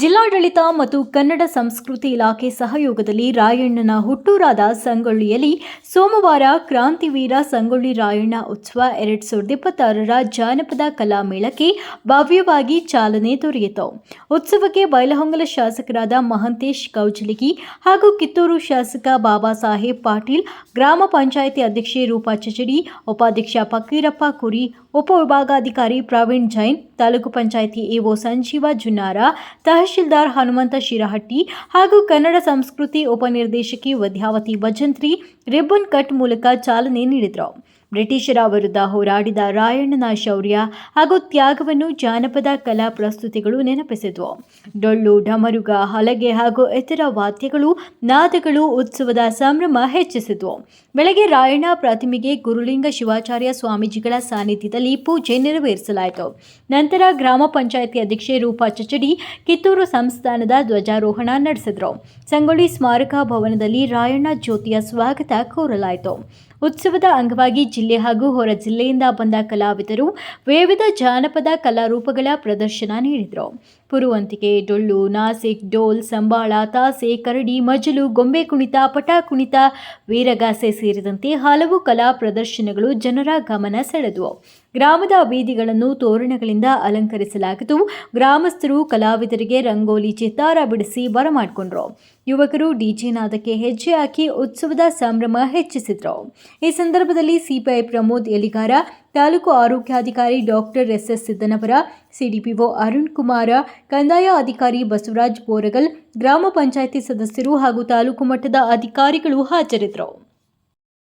ಜಿಲ್ಲಾಡಳಿತ ಮತ್ತು ಕನ್ನಡ ಸಂಸ್ಕೃತಿ ಇಲಾಖೆ ಸಹಯೋಗದಲ್ಲಿ ರಾಯಣ್ಣನ ಹುಟ್ಟೂರಾದ ಸಂಗೊಳ್ಳಿಯಲ್ಲಿ ಸೋಮವಾರ ಕ್ರಾಂತಿವೀರ ಸಂಗೊಳ್ಳಿ ರಾಯಣ್ಣ ಉತ್ಸವ ಎರಡ್ ಸಾವಿರದ ಇಪ್ಪತ್ತಾರರ ಜಾನಪದ ಕಲಾ ಮೇಳಕ್ಕೆ ಭವ್ಯವಾಗಿ ಚಾಲನೆ ದೊರೆಯಿತು. ಉತ್ಸವಕ್ಕೆ ಬೈಲಹೊಂಗಲ ಶಾಸಕರಾದ ಮಹಂತೇಶ್ ಕೌಜಲಗಿ ಹಾಗೂ ಕಿತ್ತೂರು ಶಾಸಕ ಬಾಬಾ ಸಾಹೇಬ್ ಪಾಟೀಲ್, ಗ್ರಾಮ ಪಂಚಾಯಿತಿ ಅಧ್ಯಕ್ಷೆ ರೂಪಾ ಚಚಡಿ, ಉಪಾಧ್ಯಕ್ಷ ಫಕೀರಪ್ಪ ಕುರಿ, ಉಪವಿಭಾಗಾಧಿಕಾರಿ ಪ್ರವೀಣ್ ಜೈನ್, ತಾಲೂಕು ಪಂಚಾಯಿತಿ ಇಒ ಸಂಜೀವ ಜುನ್ನಾರ ತಹಶೀಲ್ದಾರ್ ಹನುಮಂತ ಶಿರಹಟ್ಟಿ ಹಾಗೂ ಕನ್ನಡ ಸಂಸ್ಕೃತಿ ಉಪನಿರ್ದೇಶಕಿ ವದ್ಯಾವತಿ ಭಜಂತ್ರಿ ರಿಬ್ಬನ್ ಕಟ್ ಮೂಲಕ ಚಾಲನೆ ನೀಡಿದರು. ಬ್ರಿಟಿಷರ ವಿರುದ್ಧ ಹೋರಾಡಿದ ರಾಯಣ್ಣನ ಶೌರ್ಯ ಹಾಗೂ ತ್ಯಾಗವನ್ನು ಜಾನಪದ ಕಲಾ ಪ್ರಸ್ತುತಿಗಳು ನೆನಪಿಸಿದ್ವು. ಡೊಳ್ಳು ಢಮರುಗ ಹಲಗೆ ಹಾಗೂ ಇತರ ವಾದ್ಯಗಳು, ನಾದಗಳು ಉತ್ಸವದ ಸಂಭ್ರಮ ಹೆಚ್ಚಿಸಿದ್ವು. ಬೆಳಗ್ಗೆ ರಾಯಣ್ಣ ಪ್ರತಿಮೆಗೆ ಗುರುಲಿಂಗ ಶಿವಾಚಾರ್ಯ ಸ್ವಾಮೀಜಿಗಳ ಸಾನ್ನಿಧ್ಯದಲ್ಲಿ ಪೂಜೆ ನೆರವೇರಿಸಲಾಯಿತು. ನಂತರ ಗ್ರಾಮ ಪಂಚಾಯಿತಿ ಅಧ್ಯಕ್ಷೆ ರೂಪಾ ಚಚಡಿ ಕಿತ್ತೂರು ಸಂಸ್ಥಾನದ ಧ್ವಜಾರೋಹಣ ನಡೆಸಿದರು. ಸಂಗೊಳ್ಳಿ ಸ್ಮಾರಕ ಭವನದಲ್ಲಿ ರಾಯಣ್ಣ ಜ್ಯೋತಿಯ ಸ್ವಾಗತ ಕೋರಲಾಯಿತು. ಉತ್ಸವದ ಅಂಗವಾಗಿ ಜಿಲ್ಲೆ ಹಾಗೂ ಹೊರ ಜಿಲ್ಲೆಯಿಂದ ಬಂದ ಕಲಾವಿದರು ವಿವಿಧ ಜಾನಪದ ಕಲಾರೂಪಗಳ ಪ್ರದರ್ಶನ ನೀಡಿದರು. ಪುರುವಂತಿಕೆ, ಡೊಳ್ಳು, ನಾಸಿಕ್, ಡೋಲ್, ಸಂಬಾಳ, ತಾಸೆ, ಕರಡಿ, ಮಜಲು, ಗೊಂಬೆ ಕುಣಿತ, ಪಟ ಕುಣಿತ, ವೀರಗಾಸೆ ಸೇರಿದಂತೆ ಹಲವು ಕಲಾ ಪ್ರದರ್ಶನಗಳು ಜನರ ಗಮನ ಸೆಳೆದವು. ಗ್ರಾಮದ ಬೀದಿಗಳನ್ನು ತೋರಣಗಳಿಂದ ಅಲಂಕರಿಸಲಾಗಿದ್ದು, ಗ್ರಾಮಸ್ಥರು ಕಲಾವಿದರಿಗೆ ರಂಗೋಲಿ, ಚಿತ್ತಾರ ಬಿಡಿಸಿ ಬರಮಾಡಿಕೊಂಡ್ರು. ಯುವಕರು ಡಿಜೆ ನಾದಕ್ಕೆ ಹೆಜ್ಜೆ ಹಾಕಿ ಉತ್ಸವದ ಸಂಭ್ರಮ ಹೆಚ್ಚಿಸಿದ್ರು. ಈ ಸಂದರ್ಭದಲ್ಲಿ ಸಿಪಿಐ ಪ್ರಮೋದ್ ಎಲಿಗಾರ, ತಾಲೂಕು ಆರೋಗ್ಯಾಧಿಕಾರಿ doctor S S Siddanavar, CDPO Arun Kumara, ಕಂದಾಯ ಅಧಿಕಾರಿ ಬಸವರಾಜ್ ಬೋರಗಲ್ ಗ್ರಾಮ ಪಂಚಾಯಿತಿ ಸದಸ್ಯರು ಹಾಗೂ ತಾಲೂಕು ಮಟ್ಟದ ಅಧಿಕಾರಿಗಳು ಹಾಜರಿದ್ದರು.